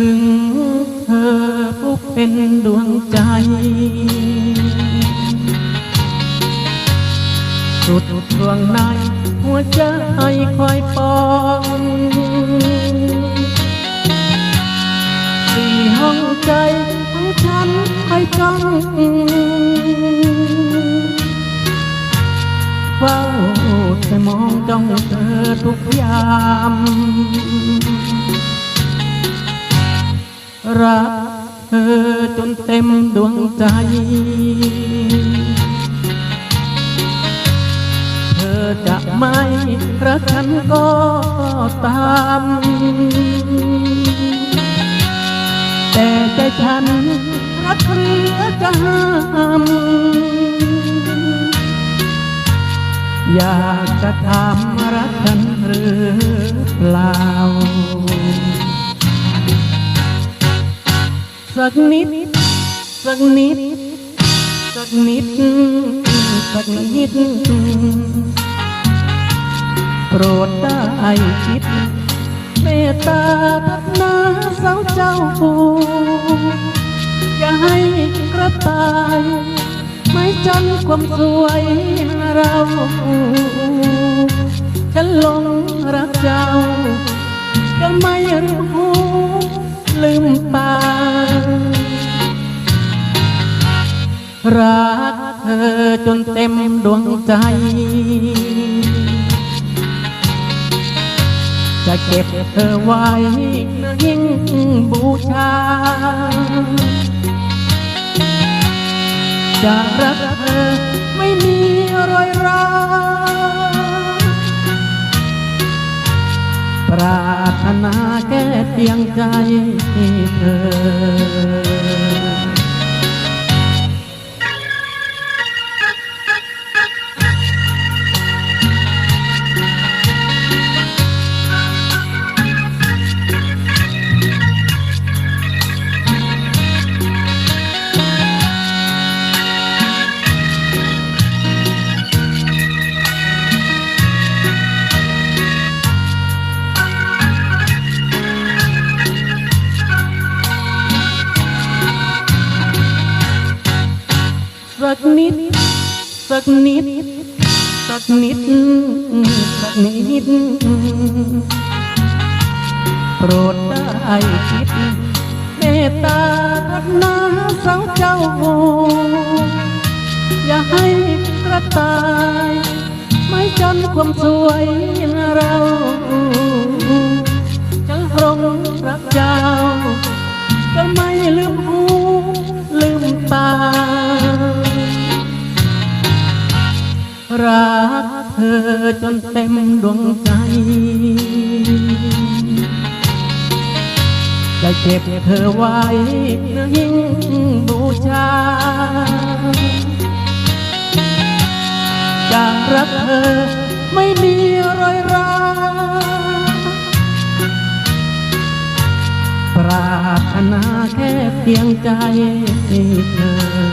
ถึงเธอผู้เป็นดวงใจสุดดวงในหัวใจคอยปองสี่ห้องใจของฉันคอยจ้องเฝ้าแต่มองจ้องเธอทุกยาม รักเธอจนเต็มดวงใจ เธอจะไม่รักฉันก็ตาม แต่ใจฉันรักเหลือจะห้ามอยากจะถามรักฉันหรือเปล่า สักนิด สักนิด สักนิด สักนิด โปรดได้คิด เมตตาทักนาสาวเจ้าผู้อย่าให้กระต่าย ไม่จันความสวยเราฉันหลงรักเจ้าก็ไม่รู้ลืมตา รักเธอจนเต็มดวงใจ จะเก็บเธอไว้ยิ่งบูชา จะรักเธอไม่มีรอยร้าวปรารถนาแค่เพียงใจเธอ สักนิด สักนิด สักนิด สักนิด โปรดได้คิดเมตตาทักนาสาวเจ้าอย่าให้กระต่าย ไม่จนความสวยเรา รักเธอจนเต็มดวงใจ จะเก็บเธอไว้เนื้อยิ่งบูชาจะรักเธอไม่มีรอยร้าวปรารถนาแค่เพียงใจเธอ